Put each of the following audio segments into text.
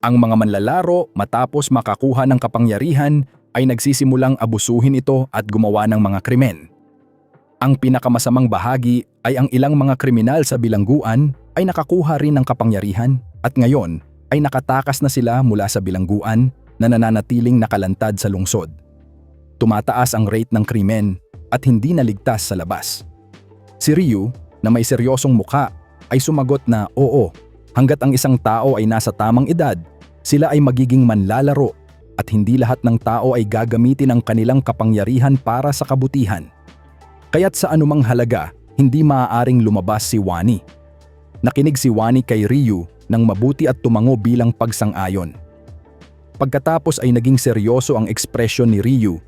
Ang mga manlalaro matapos makakuha ng kapangyarihan ay nagsisimulang abusuhin ito at gumawa ng mga krimen. Ang pinakamasamang bahagi ay ang ilang mga kriminal sa bilangguan ay nakakuha rin ng kapangyarihan at ngayon ay nakatakas na sila mula sa bilangguan na nananatiling nakalantad sa lungsod. Tumataas ang rate ng krimen at hindi naligtas sa labas. Si Ryu, na may seryosong muka, ay sumagot na oo, hanggat ang isang tao ay nasa tamang edad, sila ay magiging manlalaro at hindi lahat ng tao ay gagamitin ang kanilang kapangyarihan para sa kabutihan. Kaya't sa anumang halaga, hindi maaaring lumabas si Wani. Nakinig si Wani kay Ryu ng mabuti at tumango bilang pagsang-ayon. Pagkatapos ay naging seryoso ang ekspresyon ni Ryu,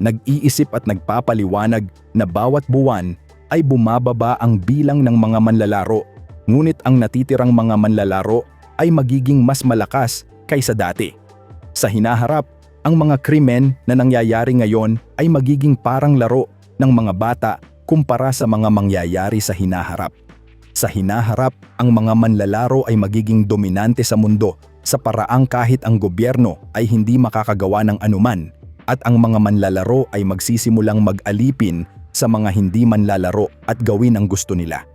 nag-iisip at nagpapaliwanag na bawat buwan ay bumababa ang bilang ng mga manlalaro, ngunit ang natitirang mga manlalaro ay magiging mas malakas kaysa dati. Sa hinaharap, ang mga krimen na nangyayari ngayon ay magiging parang laro ng mga bata kumpara sa mga mangyayari sa hinaharap. Sa hinaharap, ang mga manlalaro ay magiging dominante sa mundo sa paraang kahit ang gobyerno ay hindi makakagawa ng anuman at ang mga manlalaro ay magsisimulang mag-alipin sa mga hindi manlalaro at gawin ang gusto nila.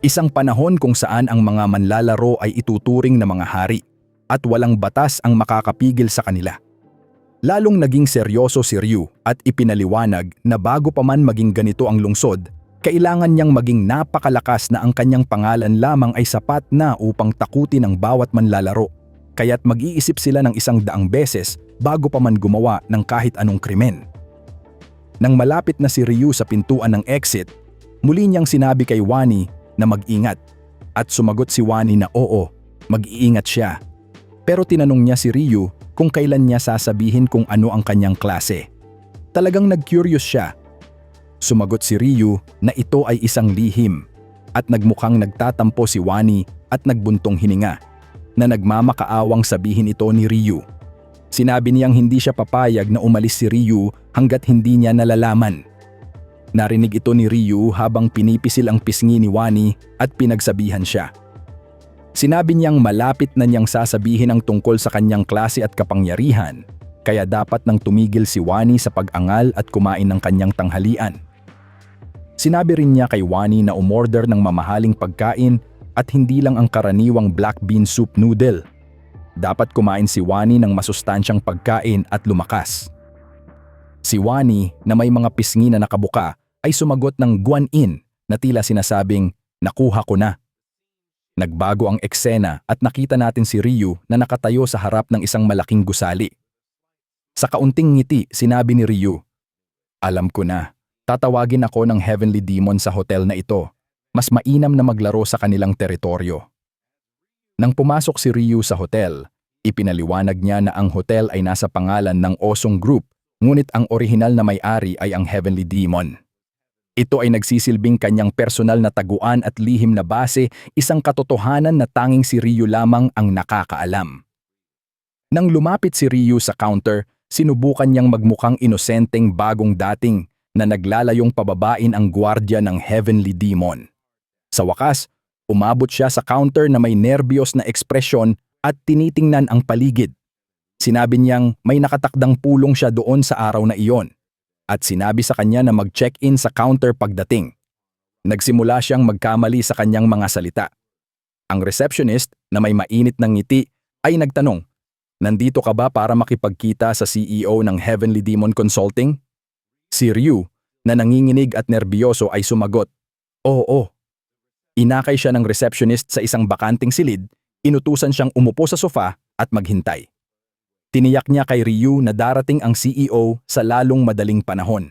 Isang panahon kung saan ang mga manlalaro ay ituturing na mga hari at walang batas ang makakapigil sa kanila. Lalong naging seryoso si Ryu at ipinaliwanag na bago pa man maging ganito ang lungsod, kailangan niyang maging napakalakas na ang kanyang pangalan lamang ay sapat na upang takutin ang bawat manlalaro. Kaya't mag-iisip sila ng isang daang beses bago pa man gumawa ng kahit anong krimen. Nang malapit na si Ryu sa pintuan ng exit, muli niyang sinabi kay Wani na mag-ingat. At sumagot si Wani na oo, mag-iingat siya. Pero tinanong niya si Ryu kung kailan niya sasabihin kung ano ang kanyang klase. Talagang nag-curious siya. Sumagot si Ryu na ito ay isang lihim at nagmukhang nagtatampo si Wani at nagbuntong hininga na nagmamakaawang sabihin ito ni Ryu. Sinabi niyang hindi siya papayag na umalis si Ryu hanggat hindi niya nalalaman. Narinig ito ni Ryu habang pinipisil ang pisngi ni Wani at pinagsabihan siya. Sinabi niyang malapit na niyang sasabihin ang tungkol sa kanyang klase at kapangyarihan, kaya dapat nang tumigil si Wani sa pag-angal at kumain ng kanyang tanghalian. Sinabi rin niya kay Wani na umorder ng mamahaling pagkain at hindi lang ang karaniwang black bean soup noodle. Dapat kumain si Wani ng masustansyang pagkain at lumakas. Si Wani na may mga pisngi na nakabuka ay sumagot ng guan-in na tila sinasabing, nakuha ko na. Nagbago ang eksena at nakita natin si Ryu na nakatayo sa harap ng isang malaking gusali. Sa kaunting ngiti, sinabi ni Ryu, Alam ko na, tatawagin ako ng Heavenly Demon sa hotel na ito. Mas mainam na maglaro sa kanilang teritoryo. Nang pumasok si Ryu sa hotel, ipinaliwanag niya na ang hotel ay nasa pangalan ng Osong Group, ngunit ang orihinal na may-ari ay ang Heavenly Demon. Ito ay nagsisilbing kanyang personal na taguan at lihim na base, isang katotohanan na tanging si Ryu lamang ang nakakaalam. Nang lumapit si Ryu sa counter, sinubukan niyang magmukhang inosenteng bagong dating na naglalayong pababain ang gwardya ng Heavenly Demon. Sa wakas, umabot siya sa counter na may nerbiyos na ekspresyon at tinitingnan ang paligid. Sinabi niyang may nakatakdang pulong siya doon sa araw na iyon at sinabi sa kanya na mag-check-in sa counter pagdating. Nagsimula siyang magkamali sa kanyang mga salita. Ang receptionist na may mainit ng ngiti ay nagtanong, Nandito ka ba para makipagkita sa CEO ng Heavenly Demon Consulting? Si Ryu, na nanginginig at nerbiyoso ay sumagot, Oo. Inakay siya ng receptionist sa isang bakanting silid, inutusan siyang umupo sa sofa at maghintay. Tiniyak niya kay Ryu na darating ang CEO sa lalong madaling panahon.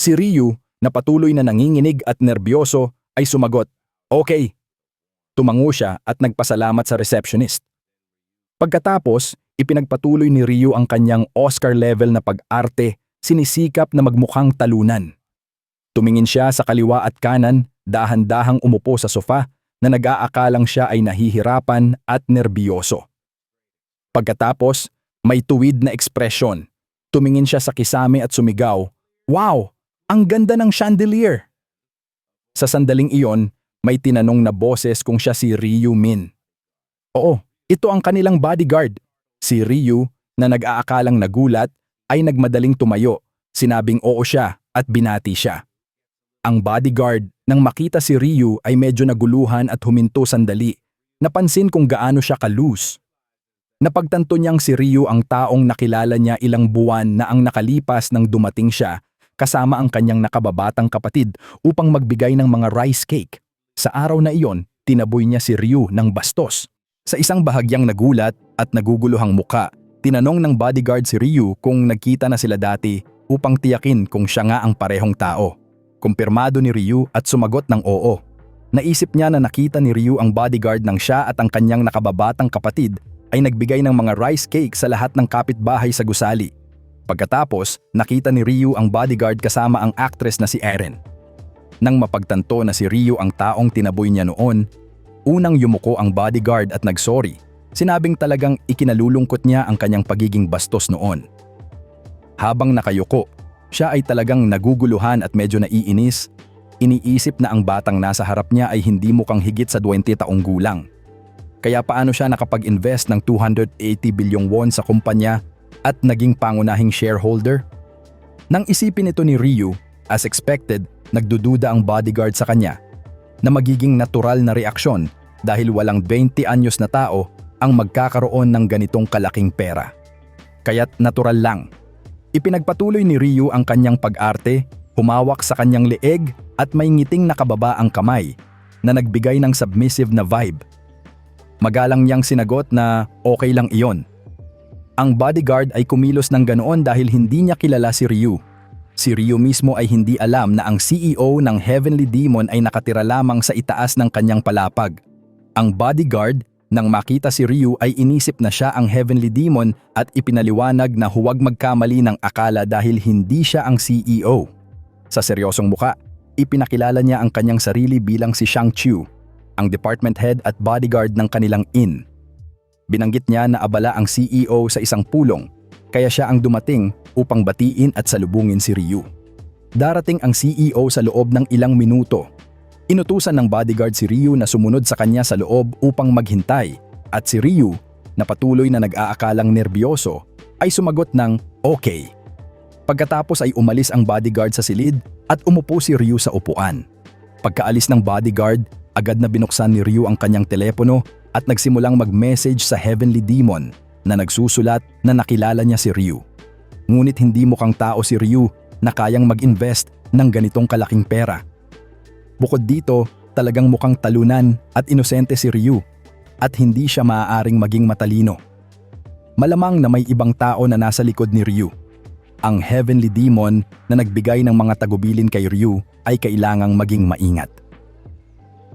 Si Ryu, na patuloy na nanginginig at nerbiyoso, ay sumagot, Okay. Tumango siya at nagpasalamat sa receptionist. Pagkatapos, ipinagpatuloy ni Ryu ang kanyang Oscar level na pag-arte, sinisikap na magmukhang talunan. Tumingin siya sa kaliwa at kanan, dahan-dahang umupo sa sofa na nag-aakalang siya ay nahihirapan at nerbiyoso. Pagkatapos, may tuwid na ekspresyon. Tumingin siya sa kisame at sumigaw, Wow! Ang ganda ng chandelier! Sa sandaling iyon, may tinanong na boses kung siya si Ryu Min. Oo, ito ang kanilang bodyguard, Si Ryu, na nag-aakalang nagulat, ay nagmadaling tumayo, sinabing oo siya at binati siya. Ang bodyguard, nang makita si Ryu ay medyo naguluhan at huminto sandali, napansin kung gaano siya kalus. Napagtanto niyang si Ryu ang taong nakilala niya ilang buwan na ang nakalipas nang dumating siya kasama ang kanyang nakababatang kapatid upang magbigay ng mga rice cake. Sa araw na iyon, tinaboy niya si Ryu ng bastos. Sa isang bahagyang nagulat at naguguluhang muka, tinanong ng bodyguard si Ryu kung nagkita na sila dati upang tiyakin kung siya nga ang parehong tao. Kumpirmado ni Ryu at sumagot ng oo. Naisip niya na nakita ni Ryu ang bodyguard ng siya at ang kanyang nakababatang kapatid ay nagbigay ng mga rice cake sa lahat ng kapitbahay sa gusali. Pagkatapos, nakita ni Ryu ang bodyguard kasama ang actress na si Eren. Nang mapagtanto na si Ryu ang taong tinaboy niya noon, unang yumuko ang bodyguard at nagsorry. Sinabing talagang ikinalulungkot niya ang kanyang pagiging bastos noon. Habang nakayuko, siya ay talagang naguguluhan at medyo naiinis. Iniisip na ang batang nasa harap niya ay hindi mukhang higit sa 20 taong gulang. Kaya paano siya nakapag-invest ng 280 bilyong won sa kumpanya at naging pangunahing shareholder? Nang isipin ito ni Ryu, as expected, nagdududa ang bodyguard sa kanya na magiging natural na reaksyon dahil walang 20 anyos na tao ang magkakaroon ng ganitong kalaking pera. Kaya't natural lang. Ipinagpatuloy ni Ryu ang kanyang pag-arte, humawak sa kanyang leeg at may ngiting nakababa ang kamay na nagbigay ng submissive na vibe. Magalang niyang sinagot na okay lang iyon. Ang bodyguard ay kumilos ng ganoon dahil hindi niya kilala si Ryu. Si Ryu mismo ay hindi alam na ang CEO ng Heavenly Demon ay nakatira lamang sa itaas ng kanyang palapag. Ang bodyguard, nang makita si Ryu ay inisip na siya ang Heavenly Demon at ipinaliwanag na huwag magkamali ng akala dahil hindi siya ang CEO. Sa seryosong muka, ipinakilala niya ang kanyang sarili bilang si Shang Chu, ang department head at bodyguard ng kanilang inn. Binanggit niya na abala ang CEO sa isang pulong, kaya siya ang dumating upang batiin at salubungin si Ryu. Darating ang CEO sa loob ng ilang minuto. Inutusan ng bodyguard si Ryu na sumunod sa kanya sa loob upang maghintay at si Ryu, na patuloy na nag-aakalang nerbiyoso, ay sumagot ng okay. Pagkatapos ay umalis ang bodyguard sa silid at umupo si Ryu sa upuan. Pagkaalis ng bodyguard, agad na binuksan ni Ryu ang kanyang telepono at nagsimulang mag-message sa Heavenly Demon na nagsusulat na nakilala niya si Ryu. Ngunit hindi mukhang tao si Ryu na kayang mag-invest ng ganitong kalaking pera. Bukod dito, talagang mukhang talunan at inosente si Ryu at hindi siya maaaring maging matalino. Malamang na may ibang tao na nasa likod ni Ryu. Ang Heavenly Demon na nagbigay ng mga tagubilin kay Ryu ay kailangang maging maingat.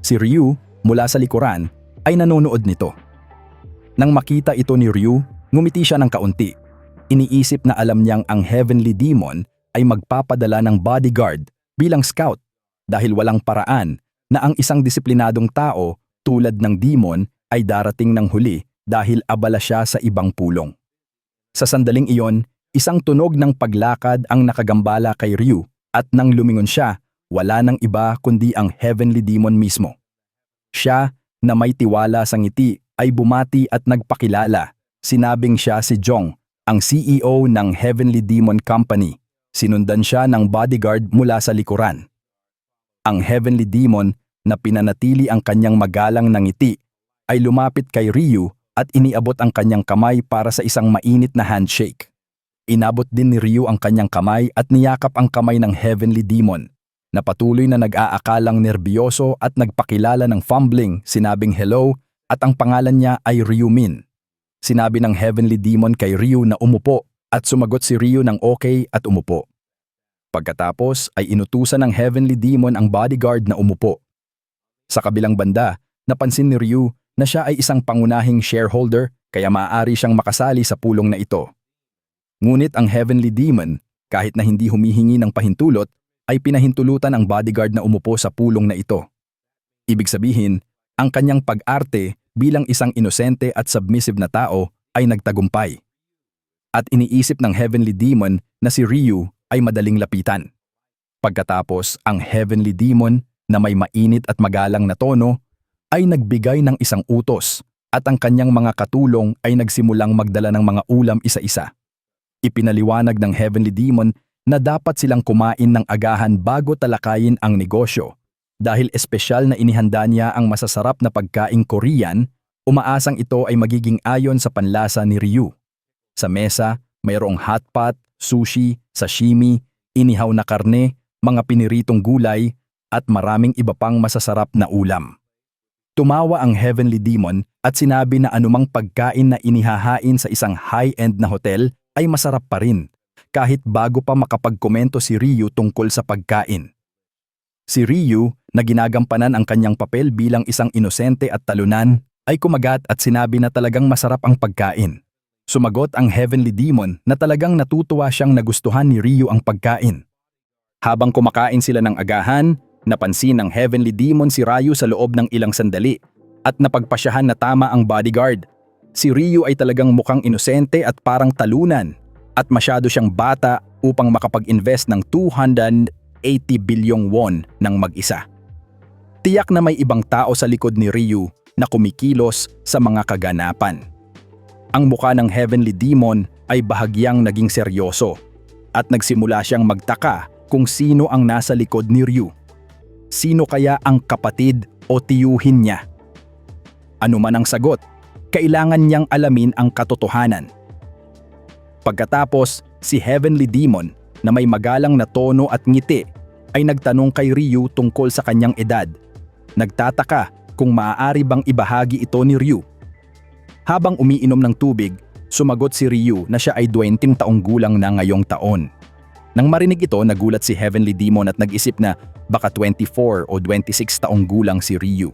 Si Ryu, mula sa likuran, ay nanonood nito. Nang makita ito ni Ryu, ngumiti siya ng kaunti. Iniisip na alam niyang ang Heavenly Demon ay magpapadala ng bodyguard bilang scout dahil walang paraan na ang isang disiplinadong tao tulad ng demon ay darating ng huli dahil abala siya sa ibang pulong. Sa sandaling iyon, isang tunog ng paglakad ang nakagambala kay Ryu at nang lumingon siya, wala nang iba kundi ang Heavenly Demon mismo. Siya, na may tiwala sa ngiti, ay bumati at nagpakilala. Sinabing siya si Jong, ang CEO ng Heavenly Demon Company. Sinundan siya ng bodyguard mula sa likuran. Ang Heavenly Demon na pinanatili ang kanyang magalang na ngiti ay lumapit kay Ryu at iniabot ang kanyang kamay para sa isang mainit na handshake. Inabot din ni Ryu ang kanyang kamay at niyakap ang kamay ng Heavenly Demon na patuloy na nag-aakalang nerbiyoso at nagpakilala ng fumbling, sinabing hello at ang pangalan niya ay Ryu Min. Sinabi ng Heavenly Demon kay Ryu na umupo at sumagot si Ryu ng okay at umupo. Pagkatapos ay inutusan ng Heavenly Demon ang bodyguard na umupo. Sa kabilang banda, napansin ni Ryu na siya ay isang pangunahing shareholder kaya maaari siyang makasali sa pulong na ito. Ngunit ang Heavenly Demon, kahit na hindi humihingi ng pahintulot, ay pinahintulutan ang bodyguard na umupo sa pulong na ito. Ibig sabihin, ang kanyang pag-arte bilang isang inosente at submissive na tao ay nagtagumpay. At iniisip ng Heavenly Demon na si Ryu ay madaling lapitan. Pagkatapos, ang Heavenly Demon na may mainit at magalang na tono ay nagbigay ng isang utos at ang kanyang mga katulong ay nagsimulang magdala ng mga ulam isa-isa. Ipinaliwanag ng Heavenly Demon na dapat silang kumain ng agahan bago talakayin ang negosyo. Dahil espesyal na inihanda niya ang masasarap na pagkaing Korean, umaasang ito ay magiging ayon sa panlasa ni Ryu. Sa mesa, mayroong hotpot, sushi, sashimi, inihaw na karne, mga piniritong gulay, at maraming iba pang masasarap na ulam. Tumawa ang Heavenly Demon at sinabi na anumang pagkain na inihahain sa isang high-end na hotel ay masarap pa rin, kahit bago pa makapagkomento si Ryu tungkol sa pagkain. Si Ryu, na ginagampanan ang kanyang papel bilang isang inosente at talunan, ay kumagat at sinabi na talagang masarap ang pagkain. Sumagot ang Heavenly Demon na talagang natutuwa siyang nagustuhan ni Ryu ang pagkain. Habang kumakain sila ng agahan, napansin ng Heavenly Demon si Ryu sa loob ng ilang sandali at napagpasyahan na tama ang bodyguard. Si Ryu ay talagang mukhang inosente at parang talunan at masyado siyang bata upang makapag-invest ng 280 bilyong won ng mag-isa. Tiyak na may ibang tao sa likod ni Ryu na kumikilos sa mga kaganapan. Ang muka ng Heavenly Demon ay bahagyang naging seryoso at nagsimula siyang magtaka kung sino ang nasa likod ni Ryu. Sino kaya ang kapatid o tiyuhin niya? Ano man ang sagot, kailangan niyang alamin ang katotohanan. Pagkatapos, si Heavenly Demon na may magalang na tono at ngiti ay nagtanong kay Ryu tungkol sa kanyang edad. Nagtataka kung maaari bang ibahagi ito ni Ryu. Habang umiinom ng tubig, sumagot si Ryu na siya ay 20 taong gulang na ngayong taon. Nang marinig ito, nagulat si Heavenly Demon at nag-isip na baka 24 o 26 taong gulang si Ryu.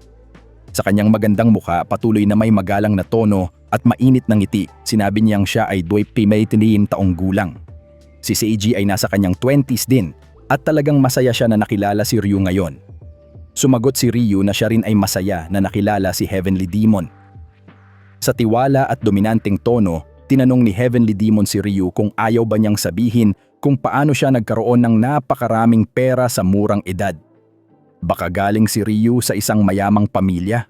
Sa kanyang magandang mukha, patuloy na may magalang na tono at mainit na ngiti, sinabi niyang siya ay 29 taong gulang. Si Seiji ay nasa kanyang 20s din at talagang masaya siya na nakilala si Ryu ngayon. Sumagot si Ryu na siya rin ay masaya na nakilala si Heavenly Demon. Sa tiwala at dominanteng tono, tinanong ni Heavenly Demon si Ryu kung ayaw ba niyang sabihin kung paano siya nagkaroon ng napakaraming pera sa murang edad. Baka galing si Ryu sa isang mayamang pamilya.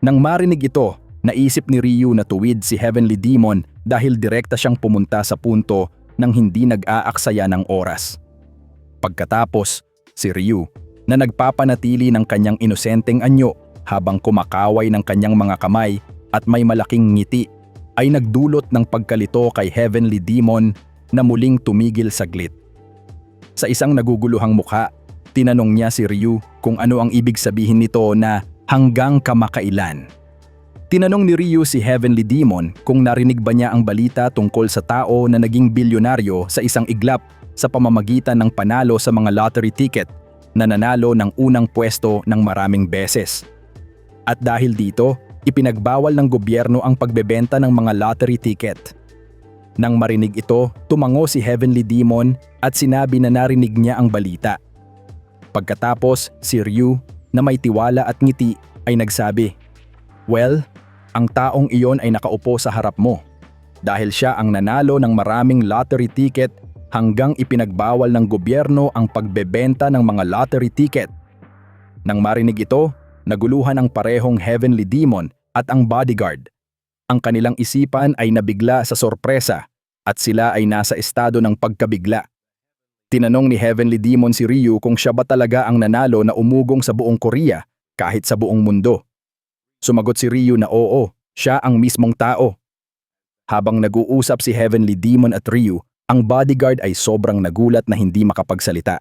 Nang marinig ito, naisip ni Ryu na tuwid si Heavenly Demon dahil direkta siyang pumunta sa punto nang hindi nag-aaksaya ng oras. Pagkatapos, si Ryu, na nagpapanatili ng kanyang inosenteng anyo habang kumakaway ng kanyang mga kamay at may malaking ngiti, ay nagdulot ng pagkalito kay Heavenly Demon na muling tumigil saglit. Sa isang naguguluhang mukha, tinanong niya si Ryu kung ano ang ibig sabihin nito na hanggang kamakailan. Tinanong ni Ryu si Heavenly Demon kung narinig ba niya ang balita tungkol sa tao na naging bilyonaryo sa isang iglap sa pamamagitan ng panalo sa mga lottery ticket na nanalo ng unang pwesto ng maraming beses. At dahil dito, ipinagbawal ng gobyerno ang pagbebenta ng mga lottery ticket. Nang marinig ito, tumango si Heavenly Demon at sinabi na narinig niya ang balita. Pagkatapos, si Ryu, na may tiwala at ngiti, ay nagsabi, Well, ang taong iyon ay nakaupo sa harap mo dahil siya ang nanalo ng maraming lottery ticket hanggang ipinagbawal ng gobyerno ang pagbebenta ng mga lottery ticket. Nang marinig ito, naguluhan ang parehong Heavenly Demon at ang bodyguard. Ang kanilang isipan ay nabigla sa sorpresa at sila ay nasa estado ng pagkabigla. Tinanong ni Heavenly Demon si Ryu kung siya ba talaga ang nanalo na umugong sa buong Korea kahit sa buong mundo. Sumagot si Ryu na oo, siya ang mismong tao. Habang nag-uusap si Heavenly Demon at Ryu, ang bodyguard ay sobrang nagulat na hindi makapagsalita.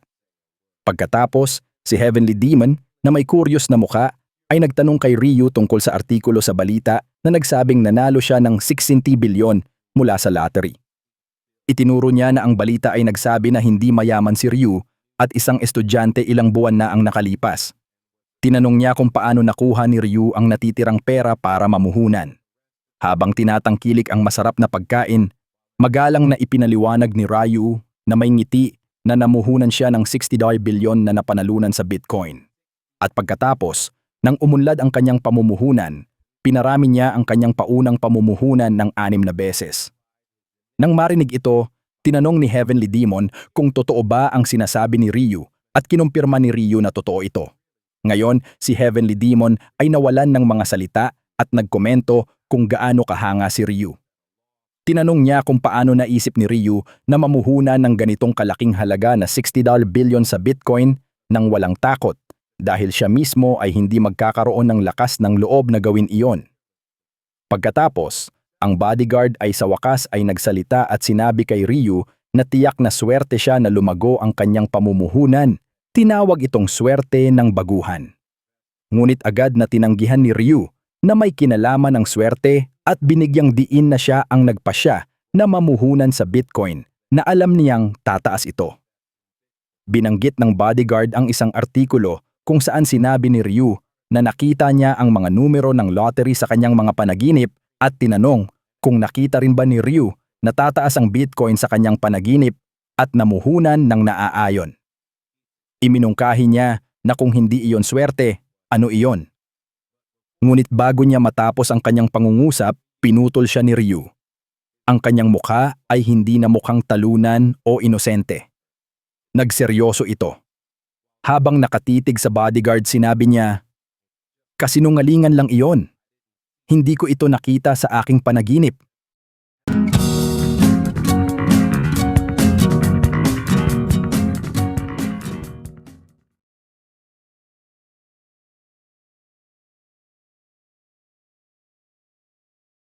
Pagkatapos, si Heavenly Demon na may kuryos na muka ay nagtanong kay Ryu tungkol sa artikulo sa balita na nagsabing nanalo siya ng 60 bilyon mula sa lottery. Itinuro niya na ang balita ay nagsabi na hindi mayaman si Ryu at isang estudyante ilang buwan na ang nakalipas. Tinanong niya kung paano nakuha ni Ryu ang natitirang pera para mamuhunan. Habang tinatangkilik ang masarap na pagkain, magalang na ipinaliwanag ni Ryu na may ngiti na namuhunan siya ng 60 bilyon na napanalunan sa Bitcoin. At pagkatapos, nang umunlad ang kanyang pamumuhunan, pinarami niya ang kanyang paunang pamumuhunan ng anim na beses. Nang marinig ito, tinanong ni Heavenly Demon kung totoo ba ang sinasabi ni Ryu at kinumpirma ni Ryu na totoo ito. Ngayon, si Heavenly Demon ay nawalan ng mga salita at nagkomento kung gaano kahanga si Ryu. Tinanong niya kung paano naisip ni Ryu na mamuhunan ng ganitong kalaking halaga na $60 billion sa Bitcoin nang walang takot dahil siya mismo ay hindi magkakaroon ng lakas ng loob na gawin iyon. Pagkatapos, ang bodyguard ay sa wakas ay nagsalita at sinabi kay Ryu na tiyak na swerte siya na lumago ang kanyang pamumuhunan. Tinawag itong swerte ng baguhan. Ngunit agad na tinanggihan ni Ryu na may kinalaman ng swerte at binigyang diin na siya ang nagpasya na mamuhunan sa Bitcoin na alam niyang tataas ito. Binanggit ng bodyguard ang isang artikulo kung saan sinabi ni Ryu na nakita niya ang mga numero ng lottery sa kanyang mga panaginip at tinanong kung nakita rin ba ni Ryu na tataas ang Bitcoin sa kanyang panaginip at namuhunan ng naaayon. Iminungkahi niya na kung hindi iyon swerte, ano iyon? Ngunit bago niya matapos ang kanyang pangungusap, pinutol siya ni Ryu. Ang kanyang mukha ay hindi na mukhang talunan o inosente. Nagseryoso ito. Habang nakatitig sa bodyguard sinabi niya, Kasinungalingan lang iyon. Hindi ko ito nakita sa aking panaginip.